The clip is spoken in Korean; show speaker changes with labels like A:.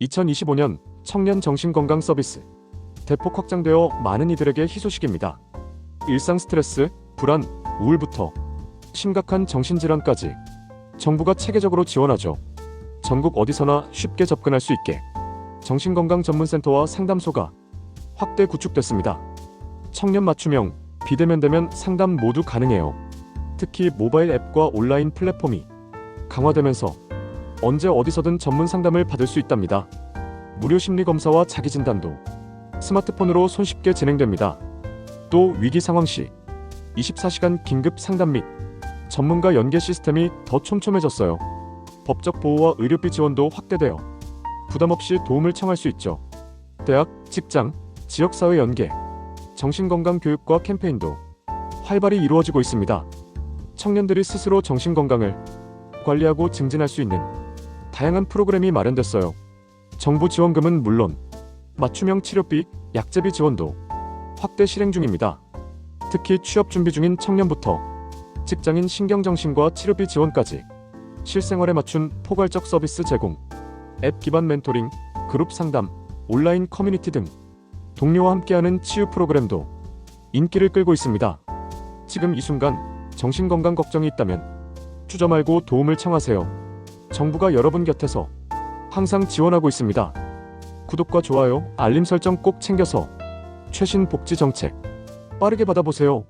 A: 2025년 청년 정신건강 서비스 대폭 확장되어 많은 이들에게 희소식입니다. 일상 스트레스, 불안, 우울부터 심각한 정신질환까지 정부가 체계적으로 지원하죠. 전국 어디서나 쉽게 접근할 수 있게 정신건강 전문센터와 상담소가 확대 구축됐습니다. 청년 맞춤형, 비대면 되면 상담 모두 가능해요. 특히 모바일 앱과 온라인 플랫폼이 강화되면서 언제 어디서든 전문 상담을 받을 수 있답니다. 무료 심리 검사와 자기 진단도 스마트폰으로 손쉽게 진행됩니다. 또 위기 상황 시 24시간 긴급 상담 및 전문가 연계 시스템이 더 촘촘해졌어요. 법적 보호와 의료비 지원도 확대되어 부담 없이 도움을 청할 수 있죠. 대학, 직장, 지역사회 연계, 정신건강 교육과 캠페인도 활발히 이루어지고 있습니다. 청년들이 스스로 정신건강을 관리하고 증진할 수 있는 다양한 프로그램이 마련됐어요. 정부 지원금은 물론 맞춤형 치료비, 약제비 지원도 확대 실행 중입니다. 특히 취업 준비 중인 청년부터 직장인 신경정신과 치료비 지원까지 실생활에 맞춘 포괄적 서비스 제공, 앱 기반 멘토링, 그룹 상담, 온라인 커뮤니티 등 동료와 함께하는 치유 프로그램도 인기를 끌고 있습니다. 지금 이 순간 정신건강 걱정이 있다면 투자 말고 도움을 청하세요. 정부가 여러분 곁에서 항상 지원하고 있습니다. 구독과 좋아요, 알림 설정 꼭 챙겨서 최신 복지 정책 빠르게 받아보세요.